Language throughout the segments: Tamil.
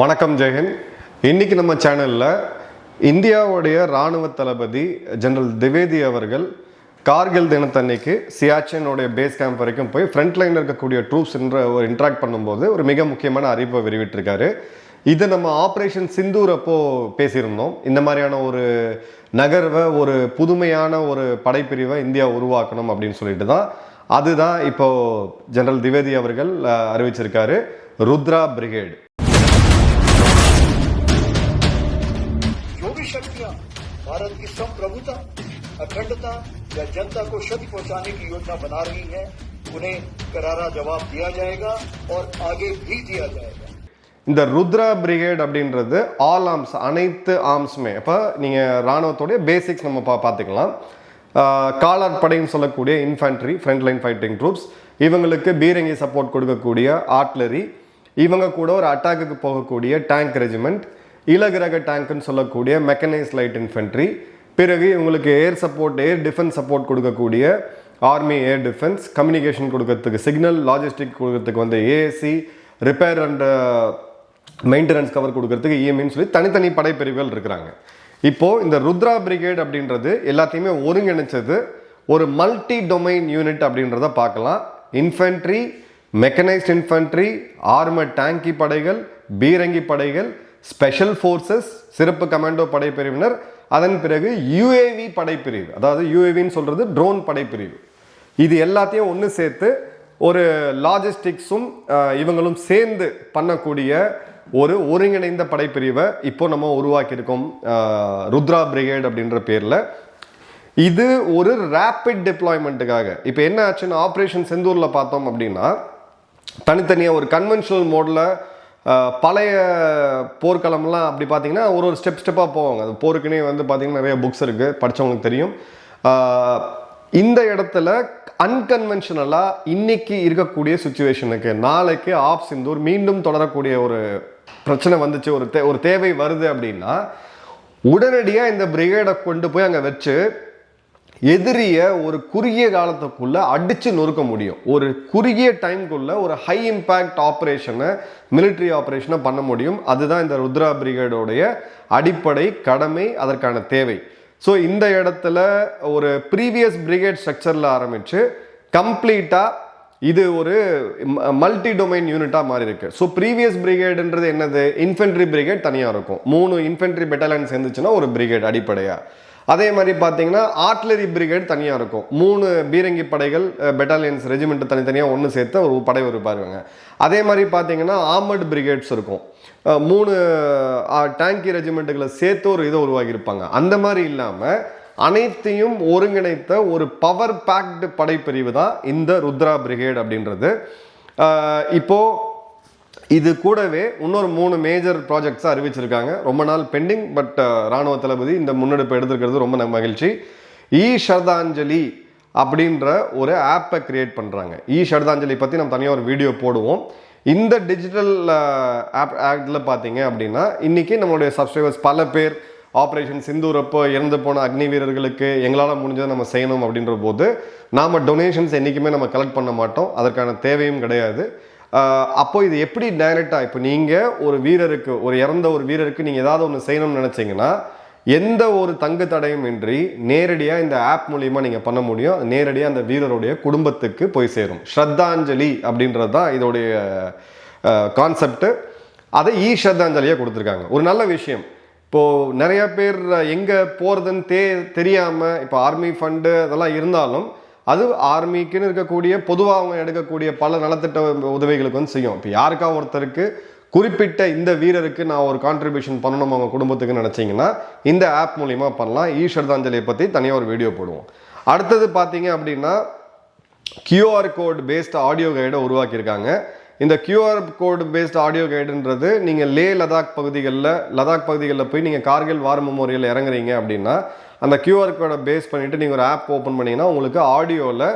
வணக்கம் ஜெயஹிந்த் இன்னைக்கு நம்ம சேனலில் இந்தியாவுடைய இராணுவ தளபதி ஜெனரல் திவேதி அவர்கள் கார்கில் தினத்தன்னைக்கு சியாச்சினுடைய பேஸ் கேம்ப் வரைக்கும் போய் ஃப்ரண்ட் லைனில் இருக்கக்கூடிய ட்ரூப்ஸ் என்ற ஒரு இன்ட்ராக்ட் பண்ணும்போது ஒரு மிக முக்கியமான அறிவிப்பை வெளியிட்டிருக்காரு. இது நம்ம ஆப்ரேஷன் சிந்தூர் அப்போ பேசியிருந்தோம். இந்த மாதிரியான ஒரு நகர்வை ஒரு புதுமையான ஒரு படைப்பிரிவை இந்தியா உருவாக்கணும் அப்படின்னு சொல்லிட்டு தான். அதுதான் இப்போது ஜெனரல் திவேதி அவர்கள் அறிவிச்சிருக்காரு. ருத்ரா பிரிகேடு अखंडता या जनता को क्षति पहुंचाने की योजना बना रही हैं उन्हें करारा जवाब दिया जाएगा और आगे भी दिया जाएगा இந்த ருத்ரா பிரிகேட் அப்படின்றது ஆல் ஆர்ம்ஸ் அனைத்து ஆர்ம்ஸுமே இப்போ நீங்கள் ராணுவத்தோடைய பேசிக்ஸ் நம்ம பா பார்த்துக்கலாம் ஆஹ் காலாட் படைன்னு சொல்லக்கூடிய infantry front line fighting troops இவங்களுக்கு பீரங்கி சப்போர்ட் கொடுக்கக்கூடிய ஆர்ட்லரி இவங்க கூட ஒரு அட்டாக்குக்கு போகக்கூடிய டேங்க் ரெஜிமெண்ட் இலகிரக டேங்க்னு சொல்லக்கூடிய மெக்கனைஸ் லைட் இன்ஃபென்ட்ரி பிறகு இவங்களுக்கு air support air defence support கொடுக்கக்கூடிய ஆர்மி ஏர் டிஃபென்ஸ் கம்யூனிகேஷன் கொடுக்கறதுக்கு சிக்னல் லாஜிஸ்டிக் கொடுக்கறதுக்கு வந்து ASC repair and maintenance cover கொடுக்கறதுக்கு இஎம்இன்னு சொல்லி தனித்தனி படைப்பிரிவுகள் இருக்கிறாங்க. இப்போது இந்த ருத்ரா பிரிகேட் அப்படின்றது எல்லாத்தையுமே ஒருங்கிணைச்சது ஒரு மல்டி டொமைன் யூனிட் அப்படின்றத பார்க்கலாம். இன்ஃபென்ட்ரி மெக்கனைஸ்ட் இன்ஃபென்ட்ரி ஆர்ம டேங்கி படைகள் பீரங்கி படைகள் ஸ்பெஷல் ஃபோர்ஸஸ் சிறப்பு கமாண்டோ படைப்பிரிவினர். அதன் பிறகு யுஏவி படைப்பிரிவு. அதாவது யூஏவின்னு சொல்கிறது ட்ரோன் படைப்பிரிவு. இது எல்லாத்தையும் ஒன்று சேர்த்து ஒரு லாஜிஸ்டிக்ஸும் இவங்களும் சேர்ந்து பண்ணக்கூடிய ஒரு ஒருங்கிணைந்த படைப்பிரிவை இப்போ நம்ம உருவாக்கியிருக்கோம் ருத்ரா பிரிகேட் அப்படின்ற பேரில். இது ஒரு ரேப்பிட் டிப்ளாய்மெண்ட்டுக்காக இப்போ என்ன ஆச்சுன்னு ஆப்ரேஷன் செந்தூரில் பார்த்தோம் அப்படின்னா தனித்தனியாக ஒரு கன்வென்ஷனல் மோடில் பழைய போர்க்களம்லாம் அப்படி பார்த்தீங்கன்னா ஒரு ஒரு ஸ்டெப் ஸ்டெப்பாக போவாங்க. அது போருக்குனே வந்து பார்த்தீங்கன்னா நிறைய புக்ஸ் இருக்குது படிச்சவங்களுக்கு தெரியும். இந்த இடத்துல அன்கன்வென்ஷனலாக இன்னைக்கு இருக்கக்கூடிய சுச்சுவேஷனுக்கு நாளைக்கு ஆப் சிந்தூர் மீண்டும் தொடரக்கூடிய ஒரு பிரச்சனை வந்துச்சு ஒரு தே ஒரு தேவை வருது அப்படின்னா உடனடியாக இந்த பிரிகேடை கொண்டு போய் அங்கே வச்சு எதிரியை ஒரு குறுகிய காலத்துக்குள்ளே அடித்து நொறுக்க முடியும். ஒரு குறுகிய டைம்குள்ளே ஒரு ஹை இம்பேக்ட் ஆப்ரேஷனை மிலிட்ரி ஆப்ரேஷனை பண்ண முடியும். அதுதான் இந்த ருத்ரா பிரிகேடோடைய அடிப்படை கடமை அதற்கான தேவை. ஸோ இந்த இடத்துல ஒரு ப்ரீவியஸ் பிரிகேட் ஸ்ட்ரக்சரில் ஆரம்பித்து கம்ப்ளீட்டாக இது ஒரு மல்டி டொமைன் யூனிட்டாக மாறி இருக்கு ஸோ ப்ரீவியஸ் பிரிகேடுன்றது என்னது? இன்ஃபென்ட்ரி பிரிகேட் தனியாக இருக்கும். மூணு இன்ஃபென்ட்ரி பெட்டாலியன் சேர்ந்துச்சுன்னா ஒரு பிரிகேட் அடிப்படையாக அதே மாதிரி பார்த்தீங்கன்னா ஆர்ட்லரி பிரிகேட் தனியாக இருக்கும். மூணு பீரங்கி படைகள் பெட்டாலியன்ஸ் ரெஜிமெண்ட் தனித்தனியாக ஒன்று சேர்த்து ஒரு படை உருப்பாருவாங்க அதே மாதிரி பார்த்தீங்கன்னா ஆர்மர்டு பிரிகேட்ஸ் இருக்கும். மூணு டேங்கி ரெஜிமெண்ட்டுகளை சேர்த்து ஒரு இதை உருவாக்கியிருப்பாங்க. அந்த மாதிரி இல்லாமல் அனைத்தையும் ஒருங்கிணைத்த ஒரு பவர் பேக்டு படைப்பிரிவு தான் இந்த ருத்ரா பிரிகேட் அப்படின்றது. இப்போது இது கூடவே இன்னொரு மூணு மேஜர் ப்ராஜெக்ட்ஸாக அறிவிச்சிருக்காங்க. ரொம்ப நாள் பெண்டிங் பட் uh, ராணுவ தளபதி இந்த முன்னெடுப்பு எடுத்திருக்கிறது ரொம்ப மகிழ்ச்சி. ஈ ஷர்தாஞ்சலி அப்படின்ற ஒரு ஆப்பை கிரியேட் பண்ணுறாங்க இ ஷர்தாஞ்சலி பற்றி நம்ம தனியாக ஒரு வீடியோ போடுவோம். இந்த டிஜிட்டல் uh, ஆப் ஆக்டில் பார்த்தீங்க அப்படின்னா இன்னைக்கு நம்மளுடைய சப்ஸ்கிரைபர்ஸ் பல பேர் ஆப்ரேஷன் சிந்தூர் அப்போ இறந்து போன அக்னி வீரர்களுக்கு எங்களால் முடிஞ்சதை நம்ம செய்யணும் அப்படின்ற போது நாம் டொனேஷன்ஸ் என்றைக்குமே நம்ம கலெக்ட் பண்ண மாட்டோம். அதற்கான தேவையும் கிடையாது. அப்போ இது எப்படி டைரெக்டாக இப்போ நீங்கள் ஒரு வீரருக்கு ஒரு இறந்த ஒரு வீரருக்கு நீங்கள் ஏதாவது ஒன்று செய்யணும்னு நினச்சிங்கன்னா எந்த ஒரு தங்கு தடையும் இன்றி நேரடியாக இந்த ஆப் மூலியமாக நீங்கள் பண்ண முடியும். நேரடியாக அந்த வீரருடைய குடும்பத்துக்கு போய் சேரும். ஸ்ரத்தாஞ்சலி அப்படின்றது தான் இதோடைய கான்செப்ட் அதை ஈ ஸ்ரத்தாஞ்சலியாக கொடுத்துருக்காங்க. ஒரு நல்ல விஷயம். இப்போது நிறைய பேர் எங்கே போகிறதுன்னு தே தெரியாமல் இப்போ ஆர்மி ஃபண்டு அதெல்லாம் இருந்தாலும் அது ஆர்மிக்குன்னு இருக்கக்கூடிய பொதுவாக அவங்க எடுக்கக்கூடிய பல நலத்திட்ட உதவிகளுக்கு வந்து செய்யும். இப்போ யாருக்கா ஒருத்தருக்கு குறிப்பிட்ட இந்த வீரருக்கு நான் ஒரு கான்ட்ரிபியூஷன் பண்ணணும் அவங்க குடும்பத்துக்கு நினச்சிங்கன்னா இந்த ஆப் மூலிமா பண்ணலாம். ஈஸ்வர்தாஞ்சலியை பற்றி தனியாக ஒரு வீடியோ போடுவோம். அடுத்தது பார்த்தீங்க அப்படின்னா கியூஆர் கோட் பேஸ்ட் ஆடியோ கைடை உருவாக்கியிருக்காங்க. இந்த கியூஆர் கோட் பேஸ்ட் ஆடியோ கைடுன்றது நீங்கள் லே லதாக் பகுதிகளில் லதாக் பகுதிகளில் போய் நீங்கள் கார்கில் வார் மெமோரியல் இறங்குறீங்க அப்படின்னா அந்த கியூஆர் கோடை பேஸ் பண்ணிவிட்டு நீங்கள் ஒரு ஆப் ஓப்பன் பண்ணிங்கன்னா உங்களுக்கு ஆடியோவில்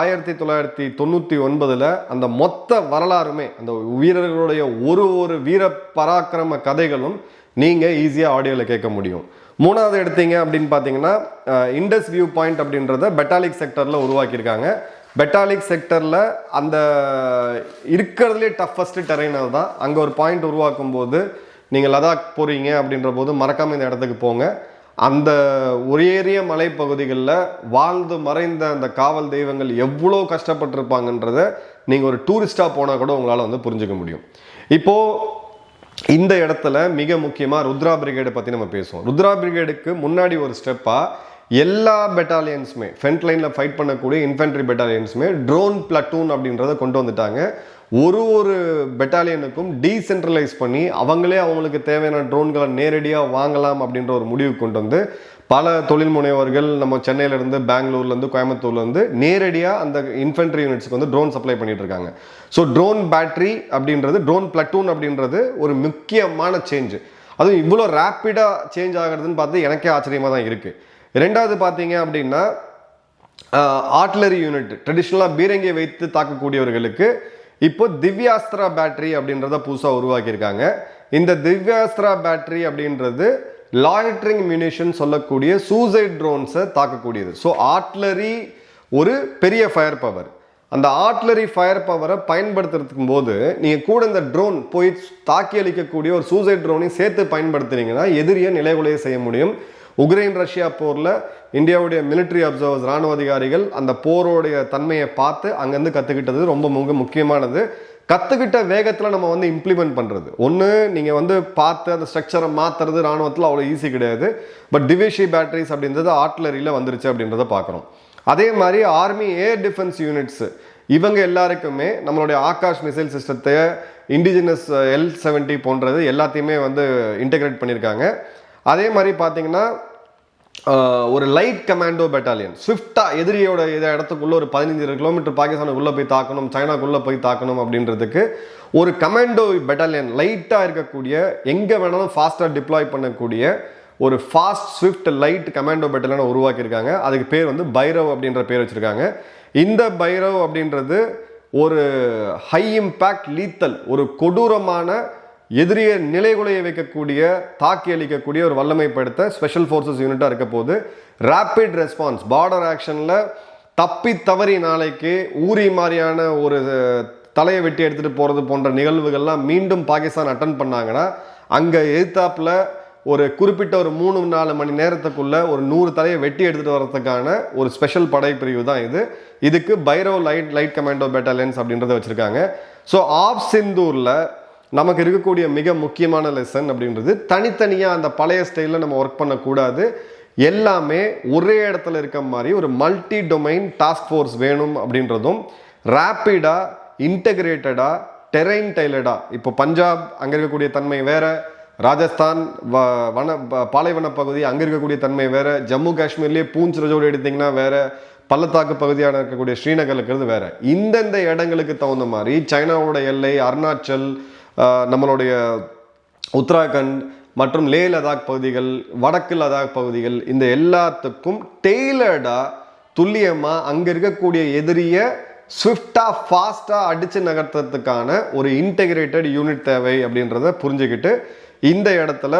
ஆயிரத்தி தொள்ளாயிரத்தி தொண்ணூற்றி ஒன்பதில் அந்த மொத்த வரலாறுமே அந்த வீரர்களுடைய ஒரு ஒரு வீர பராக்கிரம கதைகளும் நீங்கள் ஈஸியாக ஆடியோவில் கேட்க முடியும். மூணாவது எடுத்தீங்க அப்படின்னு பார்த்தீங்கன்னா இண்டஸ் வியூ பாயிண்ட் அப்படின்றத பெட்டாலிக் செக்டரில் உருவாக்கியிருக்காங்க. பெட்டாலிக் செக்டரில் அந்த இருக்கிறதுலே டஃபஸ்ட் டெரைன் தான் அங்கே ஒரு பாயிண்ட் உருவாக்கும் போது நீங்கள் லதாக் போகிறீங்க அப்படின்ற போது மறக்காமல் இந்த இடத்துக்கு போங்க. அந்த உயரிய மலைப்பகுதிகளில் வாழ்ந்து மறைந்த அந்த காவல் தெய்வங்கள் எவ்வளோ கஷ்டப்பட்டிருப்பாங்கன்றத நீங்கள் ஒரு டூரிஸ்டாக போனால் கூட உங்களால் வந்து புரிஞ்சுக்க முடியும். இப்போது இந்த இடத்துல மிக முக்கியமாக ருத்ரா பிரிகேடை பற்றி நம்ம பேசுவோம். ருத்ரா பிரிகேடுக்கு முன்னாடி ஒரு ஸ்டெப்பாக எல்லா பெட்டாலியன்ஸுமே ஃப்ரண்ட் லைனில் ஃபைட் பண்ணக்கூடிய இன்ஃபென்ட்ரி பெட்டாலியன்ஸுமே ட்ரோன் பிளட்டூன் அப்படின்றத கொண்டு வந்துட்டாங்க. ஒரு ஒரு பெட்டாலியனுக்கும் டீசென்ட்ரலைஸ் பண்ணி அவங்களே அவங்களுக்கு தேவையான ட்ரோன்களை நேரடியாக வாங்கலாம் அப்படின்ற ஒரு முடிவு கொண்டு வந்து பல தொழில் முனைவர்கள் நம்ம சென்னையிலேருந்து பெங்களூர்லேருந்து கோயம்புத்தூர்லேருந்து நேரடியாக அந்த இன்ஃபென்ட்ரி யூனிட்ஸ்க்கு வந்து ட்ரோன் சப்ளை பண்ணிட்டு இருக்காங்க. ஸோ ட்ரோன் பேட்டரி அப்படின்றது ட்ரோன் பிளட்டூன் அப்படின்றது ஒரு முக்கியமான சேஞ்ச் அதுவும் இவ்வளோ ரேப்பிடாக சேஞ்ச் ஆகிறதுன்னு பார்த்து எனக்கே ஆச்சரியமாக தான் இருக்குது ரெண்டாவது பார்த்தீங்க அப்படின்னா ஆர்ட்லரி யூனிட் ட்ரெடிஷ்னலாக பீரங்கியை வைத்து தாக்கக்கூடியவர்களுக்கு இப்போ திவ்யாஸ்திரா பேட்டரி அப்படின்றத புதுசாக உருவாக்கியிருக்காங்க. இந்த திவ்யாஸ்திரா பேட்டரி அப்படின்றது லாய்ட்ரிங் மியூனிஷன் சொல்லக்கூடிய சூசைட் ட்ரோன்ஸை தாக்கக்கூடியது. ஸோ ஆட்லரி ஒரு பெரிய ஃபயர் பவர் அந்த ஆர்ட்லரி ஃபயர் பவரை பயன்படுத்துறதுக்கு போது நீங்கள் கூட இந்த ட்ரோன் போய் தாக்கி அளிக்கக்கூடிய ஒரு சூசைட் ட்ரோனையும் சேர்த்து பயன்படுத்துனீங்கன்னா எதிரியை நிலைகுலைய செய்ய முடியும். உக்ரைன் ரஷ்யா போரில் இந்தியாவுடைய மிலிட்ரி அப்சர்வர்ஸ் ராணுவ அதிகாரிகள் அந்த போரோடைய தன்மையை பார்த்து அங்கேருந்து கற்றுக்கிட்டது ரொம்ப மிக முக்கியமானது. கற்றுக்கிட்ட வேகத்தில் நம்ம வந்து இம்ப்ளிமெண்ட் பண்ணுறது ஒன்று நீங்கள் வந்து பார்த்து அந்த ஸ்ட்ரக்சரை மாற்றுறது ராணுவத்தில் அவ்வளோ ஈஸி கிடையாது. பட் டிவிஷி பேட்டரிஸ் அப்படின்றது ஆர்ட்லரியில் வந்துருச்சு அப்படின்றத பார்க்குறோம். அதே மாதிரி ஆர்மி ஏர் டிஃபென்ஸ் யூனிட்ஸு இவங்க எல்லாருக்குமே நம்மளுடைய ஆகாஷ் மிசைல் சிஸ்டத்தை இண்டிஜினஸ் எல் செவன்ட்டி போன்றது எல்லாத்தையுமே வந்து இன்டெகிரேட் பண்ணியிருக்காங்க. அதே மாதிரி பார்த்தீங்கன்னா ஒரு லைட் கமாண்டோ பெட்டாலியன் ஸ்விஃப்டாக எதிரியோட இத இடத்துக்குள்ளே ஒரு பதினஞ்சு கிலோமீட்டர் பாகிஸ்தானுக்குள்ளே போய் தாக்கணும் சைனாக்குள்ளே போய் தாக்கணும் அப்படின்றதுக்கு ஒரு கமாண்டோ பெட்டாலியன் லைட்டாக இருக்கக்கூடிய எங்கே வேணாலும் ஃபாஸ்ட்டாக டிப்ளாய் பண்ணக்கூடிய ஒரு ஃபாஸ்ட் ஸ்விஃப்ட் லைட் கமாண்டோ பெட்டாலியனை உருவாக்கியிருக்காங்க. அதுக்கு பேர் வந்து பைரவ் அப்படின்ற பேர் வச்சுருக்காங்க. இந்த பைரவ் அப்படின்றது ஒரு ஹை இம்பேக்ட் லீத்தல் ஒரு கொடூரமான எதிரியை நிலைகுலைய வைக்கக்கூடிய தாக்கி அளிக்கக்கூடிய ஒரு வல்லமைப்படுத்த ஸ்பெஷல் ஃபோர்ஸஸ் யூனிட்டாக இருக்க போது ரேப்பிட் ரெஸ்பான்ஸ் பார்டர் ஆக்ஷனில் தப்பி தவறி நாளைக்கு ஊரி மாதிரியான ஒரு தலையை வெட்டி எடுத்துகிட்டு போகிறது போன்ற நிகழ்வுகள்லாம் மீண்டும் பாகிஸ்தான் அட்டன் பண்ணாங்கன்னா அங்கே எதிர்த்தாப்புல ஒரு குறிப்பிட்ட ஒரு மூணு நாலு மணி நேரத்துக்குள்ளே ஒரு நூறு தலையை வெட்டி எடுத்துகிட்டு வர்றதுக்கான ஒரு ஸ்பெஷல் படைப்பிரிவு தான் இது. இதுக்கு Bhairav light light commando battalions அப்படின்றத வச்சுருக்காங்க. ஸோ ஆஃப் சிந்தூரில் நமக்கு இருக்கக்கூடிய மிக முக்கியமான லெசன் அப்படின்றது தனித்தனியாக அந்த பழைய ஸ்டைலில் நம்ம ஒர்க் பண்ணக்கூடாது. எல்லாமே ஒரே இடத்துல இருக்க மாதிரி ஒரு மல்டி டொமைன் டாஸ்க் ஃபோர்ஸ் வேணும் அப்படின்றதும் ரேப்பிடாக இன்டகிரேட்டடாக டெரைன் டைலடாக இப்போ பஞ்சாப் அங்கே இருக்கக்கூடிய தன்மை வேறு ராஜஸ்தான் வ வன ப- பாலைவன பகுதி அங்கே இருக்கக்கூடிய தன்மை வேறு ஜம்மு காஷ்மீர்லேயே பூஞ்ச் ரஜோடு எடுத்திங்கன்னா வேறு பள்ளத்தாக்கு பகுதியான இருக்கக்கூடிய ஸ்ரீநகர் இருக்கிறது வேறு. இந்தந்த இடங்களுக்கு தகுந்த மாதிரி சைனாவோட எல்லை அருணாச்சல் நம்மளுடைய உத்தராகண்ட் மற்றும் லே லதாக் பகுதிகள் வடக்கு லதாக் பகுதிகள் இந்த எல்லாத்துக்கும் டெய்லர்டாக துல்லியமாக அங்கே இருக்கக்கூடிய எதிரியை ஸ்விஃப்டாக ஃபாஸ்ட்டாக அடித்து நகர்த்துறதுக்கான ஒரு இன்டெகிரேட்டட் யூனிட் தேவை அப்படின்றத புரிஞ்சுக்கிட்டு இந்த இடத்துல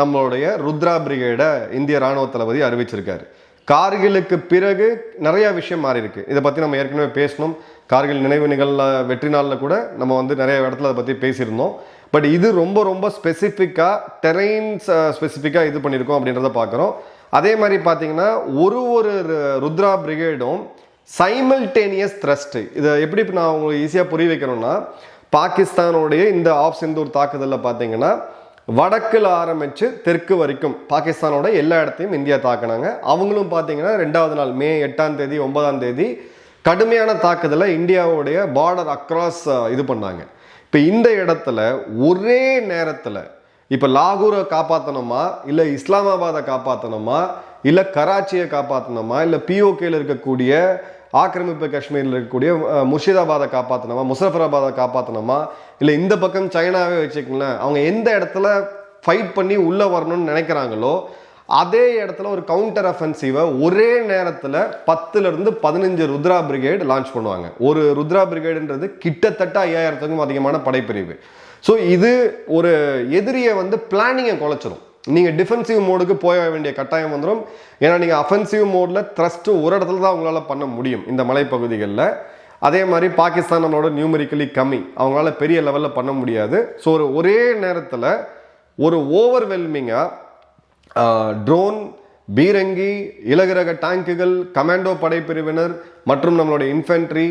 நம்மளுடைய ருத்ரா பிரிகேடை இந்திய ராணுவ தளபதி அறிவிச்சிருக்காரு. கார்கிலுக்கு பிறகு நிறைய விஷயம் மாறி இருக்கு இதை பற்றி நம்ம ஏற்கனவே பேசணும். கார்கில் நினைவு நிகழ்ல வெற்றி நாளில் கூட நம்ம வந்து நிறைய இடத்துல அதை பற்றி பேசியிருந்தோம். பட் இது ரொம்ப ரொம்ப ஸ்பெசிஃபிக்காக டெரைன்ஸ் ஸ்பெசிஃபிக்காக இது பண்ணியிருக்கோம் அப்படின்றத பார்க்குறோம் அதே மாதிரி பார்த்தீங்கன்னா ஒரு ஒரு ரு- ருத்ரா பிரிகேடும் சைமல்டேனியஸ் த்ரஸ்ட்டு இதை எப்படி இப்போ நான் உங்களுக்கு ஈஸியாக புரிய வைக்கணும்னா பாகிஸ்தானுடைய இந்த ஆப் சிந்தூர் தாக்குதலில் பார்த்தீங்கன்னா வடக்கில் ஆரம்பித்து தெற்கு வரைக்கும் பாகிஸ்தானோட எல்லா இடத்தையும் இந்தியா தாக்குனாங்க. அவங்களும் பார்த்தீங்கன்னா ரெண்டாவது நாள் மே எட்டாம் தேதி ஒன்பதாம் தேதி கடுமையான தாக்குதலை இந்தியாவுடைய பார்டர் அக்ராஸ் இது பண்ணாங்க. இப்போ இந்த இடத்துல ஒரே நேரத்தில் இப்போ லாகூரை காப்பாற்றணுமா இல்லை இஸ்லாமாபாதை காப்பாற்றணுமா இல்லை கராச்சியை காப்பாற்றணுமா இல்லை பிஓகேல இருக்கக்கூடிய ஆக்கிரமிப்பு காஷ்மீரில் இருக்கக்கூடிய முர்ஷிதாபாதை காப்பாற்றணுமா முசஃபராபாதை காப்பாற்றணுமா இல்லை இந்த பக்கம் சைனாவே வச்சுக்கங்களேன் அவங்க எந்த இடத்துல ஃபைட் பண்ணி உள்ளே வரணும்னு நினைக்கிறாங்களோ அதே இடத்துல ஒரு கவுண்டர் அஃபென்சிவை ஒரே நேரத்தில் பத்துலேருந்து பதினஞ்சு ருத்ரா பிரிகேடு லான்ச் பண்ணுவாங்க. ஒரு ருத்ரா பிரிகேடுன்றது கிட்டத்தட்ட ஐயாயிரத்துக்கும் அதிகமான படைப்பிரிவு. ஸோ இது ஒரு எதிரியை வந்து பிளானிங்கை குலைச்சிரும். நீங்கள் டிஃபென்சிவ் மோடுக்கு போக வேண்டிய கட்டாயம் வந்துடும் ஏன்னா நீங்கள் அஃபென்சிவ் மோடில் த்ரஸ்ட்டு ஒரு இடத்துல தான் உங்களால் பண்ண முடியும் இந்த மலைப்பகுதிகளில். அதே மாதிரி பாகிஸ்தான் நம்மளோட நியூமரிக்கலி கம்மி. அவங்களால பெரிய லெவலில் பண்ண முடியாது. ஸோ ஒரு ஒரே நேரத்தில் ஒரு ஓவர்வெல்மிங்காக ட்ரோன் பீரங்கி இலகுரக டேங்குகள் கமாண்டோ படைப்பிரிவினர் மற்றும் நம்மளுடைய இன்ஃபென்ட்ரி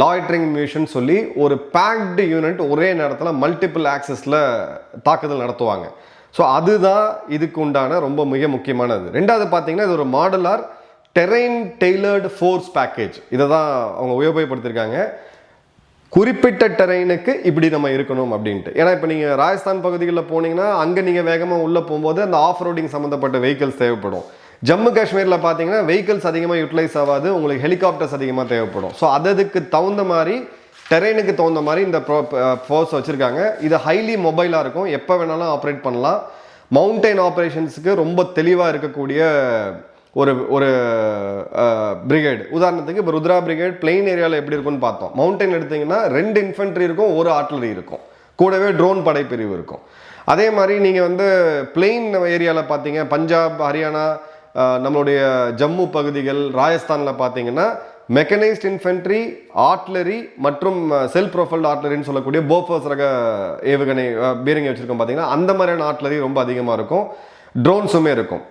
லாய்ட்ரிங் மிஷன் சொல்லி ஒரு பேக்டு யூனிட் ஒரே நேரத்தில் மல்டிபிள் ஆக்சஸில் தாக்குதல் நடத்துவாங்க. ஸோ அதுதான் இதுக்கு உண்டான ரொம்ப மிக முக்கியமானது. ரெண்டாவது பார்த்தீங்கன்னா இது ஒரு modular terrain tailored force package இதை தான் அவங்க உபயோகப்படுத்தியிருக்காங்க. குறிப்பிட்ட டெரெயினுக்கு இப்படி நம்ம இருக்கணும் அப்படின்ட்டு. ஏன்னா இப்போ நீங்கள் ராஜஸ்தான் பகுதிகளில் போனீங்கன்னா அங்கே நீங்கள் வேகமாக உள்ளே போகும்போது அந்த ஆஃப் ரோடிங் சம்மந்தப்பட்ட வெஹிக்கல்ஸ் தேவைப்படும். ஜம்மு காஷ்மீரில் பார்த்தீங்கன்னா வெஹிக்கல்ஸ் அதிகமாக யூட்டிலைஸ் ஆகாது உங்களுக்கு ஹெலிகாப்டர்ஸ் அதிகமாக தேவைப்படும். ஸோ அதுக்கு தகுந்த மாதிரி டெரெயினுக்கு தகுந்த மாதிரி இந்த ப்ரோ ஃபோர்ஸ் uh, வச்சுருக்காங்க. இது ஹைலி மொபைலாக இருக்கும். எப்போ வேணாலும் ஆப்ரேட் பண்ணலாம். மவுண்டைன் ஆப்ரேஷன்ஸுக்கு ரொம்ப தெளிவாக இருக்கக்கூடிய ஒரு ஒரு பிரிகேடு உதாரணத்துக்கு இப்போ ருத்ரா பிரிகேட் பிளெயின் ஏரியாவில் எப்படி இருக்கும்னு பார்த்தோம். மவுண்டைன் எடுத்தீங்கன்னா ரெண்டு இன்ஃபென்ட்ரி இருக்கும் ஒரு ஆர்ட்லரி இருக்கும். கூடவே ட்ரோன் படைப்பிரிவு இருக்கும். அதே மாதிரி நீங்கள் வந்து பிளெயின் ஏரியாவில் பார்த்தீங்க பஞ்சாப் ஹரியானா நம்மளுடைய ஜம்மு பகுதிகள் ராஜஸ்தானில் பார்த்தீங்கன்னா மெக்கனைஸ்ட் இன்ஃபென்ட்ரி ஆர்ட்லரி மற்றும் செல்ஃப் ப்ரொஃபைல்டு ஆர்ட்லரின்னு சொல்லக்கூடிய போஃபர்ஸ் ரக ஏவுகணை பீரங்கி வச்சுருக்கோம் பார்த்தீங்கன்னா அந்த மாதிரியான ஆர்ட்லரி ரொம்ப அதிகமாக இருக்கும். ட்ரோன்ஸுமே இருக்கும்.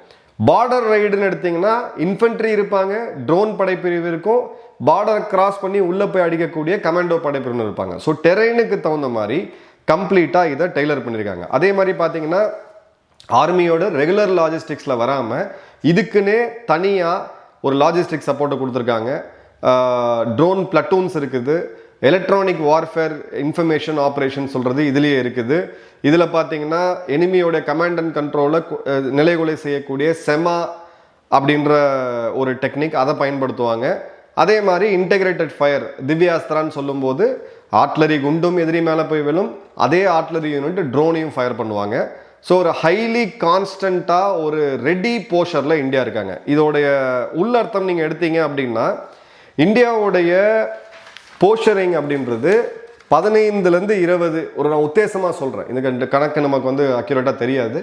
பார்டர் ரைடுன்னு எடுத்தீங்கன்னா இன்ஃபென்ட்ரி இருப்பாங்க ட்ரோன் படைப்பிரிவு இருக்கும். பார்டர் கிராஸ் பண்ணி உள்ளே போய் அடிக்கக்கூடிய கமாண்டோ படைப்பிரிவு இருப்பாங்க. ஸோ டெரெயினுக்கு தகுந்த மாதிரி கம்ப்ளீட்டாக இதை டெய்லர் பண்ணியிருக்காங்க அதே மாதிரி பார்த்தீங்கன்னா ஆர்மியோட ரெகுலர் லாஜிஸ்டிக்ஸில் வராமல் இதுக்குன்னே தனியாக ஒரு லாஜிஸ்டிக் சப்போர்ட்டை கொடுத்துருக்காங்க. ட்ரோன் பிளட்டூன்ஸ் இருக்குது. எலக்ட்ரானிக் வார்ஃபேர் இன்ஃபர்மேஷன் ஆப்ரேஷன் சொல்கிறது இதுலேயே இருக்குது. இதில் பார்த்தீங்கன்னா எனிமியோட கமாண்ட் அண்ட் கண்ட்ரோலை நிலைகொலை செய்யக்கூடிய செமா அப்படின்ற ஒரு டெக்னிக் அதை பயன்படுத்துவாங்க. அதே மாதிரி இன்டெகிரேட்டட் ஃபயர் திவ்யாஸ்திரான்னு சொல்லும்போது ஆட்லரி குண்டும் எதிரி மேலே போய் விழும். அதே ஆட்லரி யூனிட் ட்ரோனையும் ஃபயர் பண்ணுவாங்க. ஸோ ஒரு ஹைலி கான்ஸ்டண்ட்டாக ஒரு ரெடி போஷரில் இந்தியா இருக்காங்க. இதோடைய உள்ளர்த்தம் நீங்கள் எடுத்தீங்க அப்படின்னா இந்தியாவுடைய போஷரிங் அப்படின்றது பதினைந்துலேருந்து இருபது. ஒரு நான் உத்தேசமாக சொல்கிறேன் இந்த கணக்கு நமக்கு வந்து அக்யூரேட்டாக தெரியாது.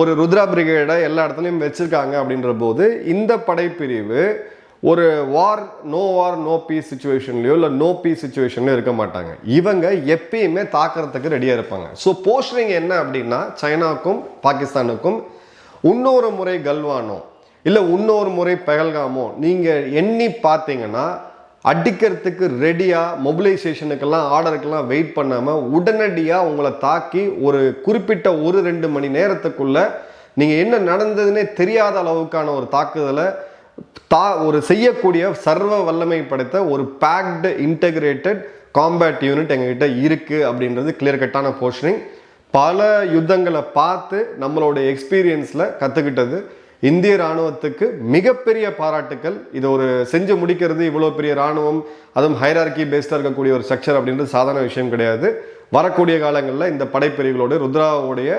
ஒரு ருத்ரா பிரிகேடை எல்லா இடத்துலையும் வச்சுருக்காங்க அப்படின்ற போது இந்த படைப்பிரிவு ஒரு war no war no peace சுச்சுவேஷன்லையோ இல்லை நோ பீஸ் சுச்சுவேஷன்லையோ இருக்க மாட்டாங்க. இவங்க எப்பயுமே தாக்கிறதுக்கு ரெடியாக இருப்பாங்க. ஸோ போஸ்டரிங் என்ன அப்படின்னா சைனாக்கும் பாகிஸ்தானுக்கும் இன்னொரு முறை கல்வானோ இல்லை இன்னொரு முறை பெகல்காமோ நீங்கள் எண்ணி பார்த்தீங்கன்னா அடிக்கிறதுக்கு ரெடியாக மொபிலைசேஷனுக்கெல்லாம் ஆர்டருக்கெல்லாம் வெயிட் பண்ணாமல் உடனடியாக உங்களை தாக்கி ஒரு குறிப்பிட்ட ஒரு ரெண்டு மணி நேரத்துக்குள்ளே நீங்கள் என்ன நடந்ததுன்னே தெரியாத அளவுக்கான ஒரு தாக்குதலை தா ஒரு செய்யக்கூடிய சர்வ வல்லமை படைத்த ஒரு பேக்டு இன்டகிரேட்டட் காம்பேட் யூனிட் எங்ககிட்ட இருக்குது அப்படின்றது கிளியர் கட்டான போர்ஷனிங் பல யுத்தங்களை பார்த்து நம்மளோட எக்ஸ்பீரியன்ஸில் கற்றுக்கிட்டது இந்திய ராணுவத்துக்கு மிகப்பெரிய பாராட்டுக்கள். இது ஒரு செஞ்சு முடிக்கிறது இவ்வளோ பெரிய ராணுவம் அதுவும் ஹைரார்கி பேஸ்டாக இருக்கக்கூடிய ஒரு ஸ்ட்ரக்சர் அப்படின்றது சாதாரண விஷயம் கிடையாது. வரக்கூடிய காலங்களில் இந்த படைப்பிரிவுகளோட ருத்ராவுடைய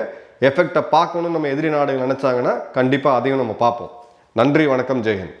எஃபெக்டை பார்க்கணும்னு நம்ம எதிரி நாடுகள் நினச்சாங்கன்னா கண்டிப்பாக அதையும் நம்ம பார்ப்போம். நன்றி வணக்கம் ஜெயஹிந்த்